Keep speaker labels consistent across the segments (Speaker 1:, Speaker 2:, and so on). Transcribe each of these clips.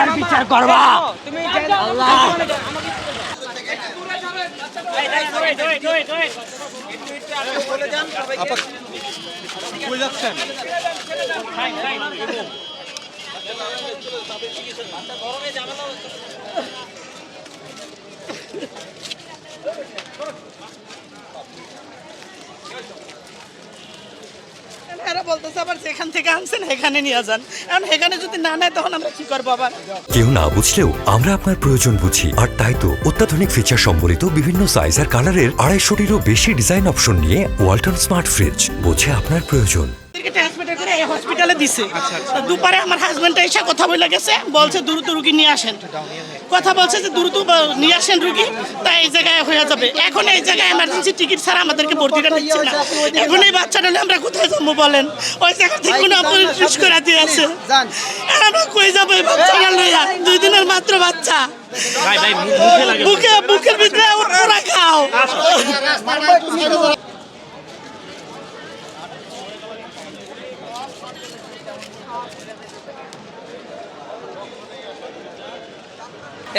Speaker 1: আর বিচার করবা। আল্লাহ।
Speaker 2: এরা বলতেছে আবার যেখান থেকে আনছেন এখানে নিয়ে যান। এখন এখানে যদি না নেয় তখন আমরা কি করব আবার?
Speaker 3: কেউ না বুঝলেও আমরা আপনার প্রয়োজন বুঝি। আর তাই তো অত্যাধুনিক ফিচার সম্বলিত বিভিন্ন সাইজ আর কালারের আড়াইশোটিরও বেশি ডিজাইন অপশন নিয়ে ওয়ালটন স্মার্ট ফ্রিজ বোঝে আপনার প্রয়োজন।
Speaker 2: ট্রান্সমিটার করে এই হসপিটালে দিছে। দুপারে আমার হাজবেন্ড এসে কথা বলে গেছে বলছে দ্রুত রুগী নিয়ে আসেন। কথা বলছে যে দ্রুত নিয়ে আসেন রুগী তাই এই জায়গায় হয়ে যাবে। এখন এই জায়গায় এমার্জেন্সি টিকিট ছাড়া আমাদেরকে ভর্তিটা দিচ্ছে না। এখন এই বাচ্চাটা আমরা কোথায় যাব বলেন? ওই জায়গা থেকে কোনো অপরিশ করে দিয়েছে আমরা কই যাব এই বাচ্চাটা লইয়া দুই দিনের মাত্র বাচ্চা। বুকে বুকের ভিতরে ওরা খাও।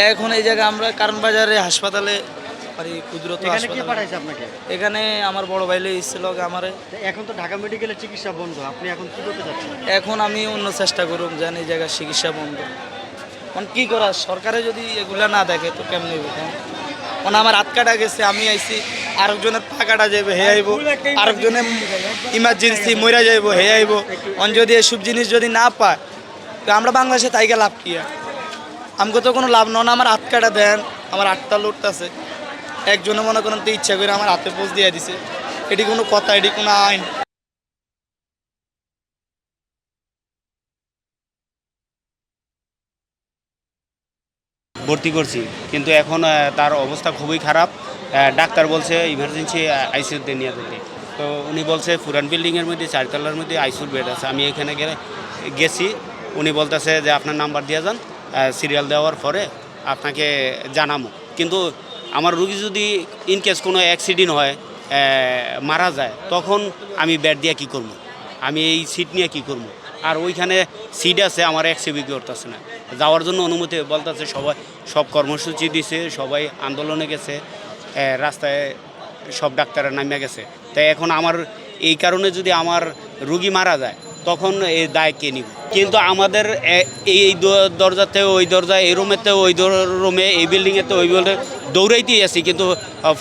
Speaker 4: এখন এই জায়গায় আমরা কারণ বাজারে হাসপাতালে এই ক্ষুদ্রত
Speaker 1: এখানে
Speaker 4: আমার বড় ভাইলে এসেছিল আমারে।
Speaker 1: এখন তো ঢাকা মেডিকেলের চিকিৎসা বন্ধ আপনি এখন কি করতে যাচ্ছেন
Speaker 4: এখন আমি অন্য চেষ্টা করুন যেন এই জায়গায় চিকিৎসা বন্ধ। এখন কি করা সরকারে যদি এগুলা না দেখে তো কেমন মানে আমার হাত কাটা গেছে আমি আইছি আরেকজনের পা কাটা যাইব হে আইব। আরেকজনে ইমার্জেন্সি মরা যাইব হে আইব। অন যদি এসব জিনিস যদি না পায় তো আমরা বাংলাদেশে তাইকে লাভ কি আর? আমাকে তো কোনো লাভ নন আমার হাত কাটা দেন, আমার আটটা লড়তেছে একজনে মনে করেন তো ইচ্ছা করে আমার হাতে পোষ দিয়ে দিছে। এটি কোনো কথা, এটি কোনো আইন।
Speaker 5: ভর্তি করছি, কিন্তু এখন তার অবস্থা খুবই খারাপ। ডাক্তার বলছে ইমার্জেন্সি আইসিউতে নিয়ে যেতে তো উনি বলছে পুরান বিল্ডিংয়ের মধ্যে, চারতলার মধ্যে আইসিউর বেড আছে। আমি এখানে গেলে, গেছি। উনি বলতেছে যে, আপনার নাম্বার দিয়ে যান। সিরিয়াল দেওয়ার পরে আপনাকে জানাব কিন্তু আমার রুগী যদি ইনকেস কোনো অ্যাক্সিডেন্ট হয় মারা যায়, তখন আমি বেড দিয়ে কী করব? আমি এই সিট নিয়ে কী করব? আর ওইখানে সিট আছে, আমার এক সেবিক করতেছে না। যাওয়ার জন্য অনুমতি বলতেছে, সবাই সব কর্মসূচি দিছে, সবাই আন্দোলনে গেছে রাস্তায় সব ডাক্তাররা নামিয়ে গেছে। তাই এখন আমার এই কারণে যদি আমার রুগী মারা যায় তখন এই দায় কে নিব? কিন্তু আমাদের এই দরজাতে, ওই দরজা এই রুমেতে, ওই রুমে, এই বিল্ডিংয়েতে, ওই বিল্ডিং দৌড়াইতেই আছি কিন্তু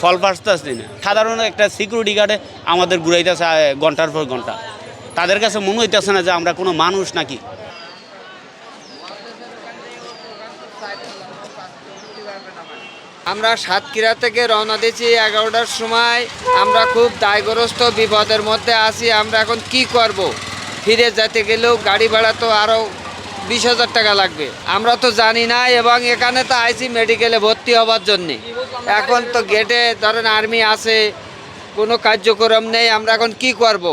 Speaker 5: ফল পাসতেছি না। সাধারণ একটা সিকিউরিটি গার্ডে আমাদের ঘুরাইতেছে ঘণ্টার পর ঘণ্টা। তাদের কাছে মনে হইতেছে না যে আমরা কোনো মানুষ নাকি।
Speaker 6: আমরা সাতক্ষীরা থেকে রওনা দিয়েছি এগারোটার সময়। আমরা খুব দায়গ্রস্ত বিপদের মধ্যে আছি, আমরা এখন কি করব। ফিরে যেতে গেলেও গাড়ি ভাড়া তো আরও বিশ হাজার টাকা লাগবে আমরা তো জানি না এবং এখানে তো আইসি মেডিকেলে ভর্তি হবার জন্যে এখন তো গেটে ধরেন আর্মি আছে, কোনো কার্যক্রম নেই, আমরা এখন কি করব।